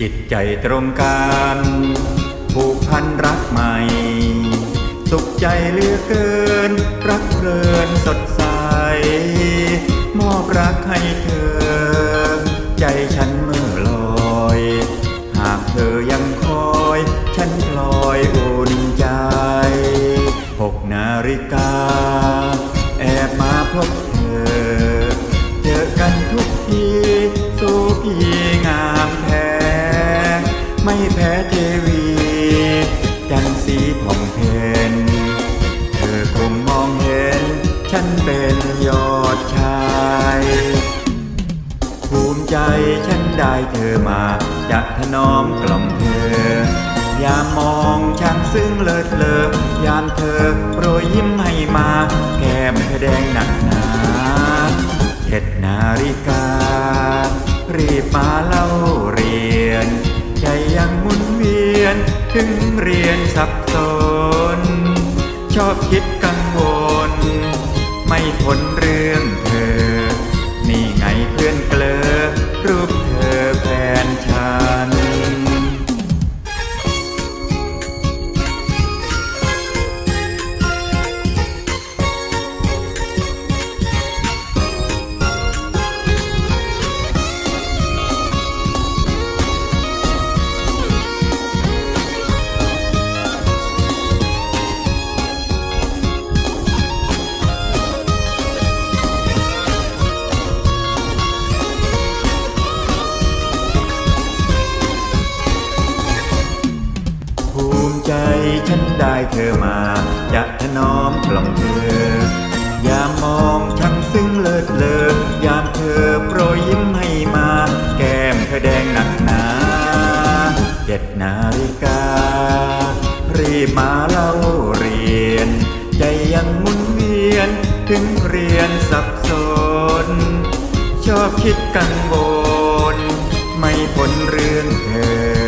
จิตใจตรงกันผูกพันรักใหม่ สุขใจเหลือเกิน รักเพลินสดใส มอบรักให้เธอ ใจฉันเมื่อลอย หากเธอยังคอย ฉันพลอยอุ่นใจหกนาฬิกา แอบมาพบเธอ เจอกันทุกที สู้พี่งา ไม่แพ้เทวี จันสีผ่องเพนเธอคงมองเห็น ฉันเป็นยอดชาย ภูมิใจฉันได้เธอมาจะถนอมกล่อมเธอยามมองช่างซึ้งเลิศเลอยามเธอโปรยยิ้มให้มา แก้มเธอแดงหนักหนาเจ็ดนาฬิกา รีบมาเล่าเรียน ใจยังหมุนเวียนถึงเรียนสับสน ชอบคิดกังวล ไม่พ้นเรื่องเธอ นี่ไงเพื่อนเกลอรูป ฉันได้เธอมาจะถนอมกล่อมเธอยามมองช่างซึ้งเลิศเลอยามเธอโปรยยิ้มให้มา แก้มเธอแดงหนักหนาเจ็ดนาฬิกา รีบมาเล่าเรียน ใจยังมุนเวียนถึงเรียนสับสน ชอบคิดกังวลไม่พ้นเรื่องเธอ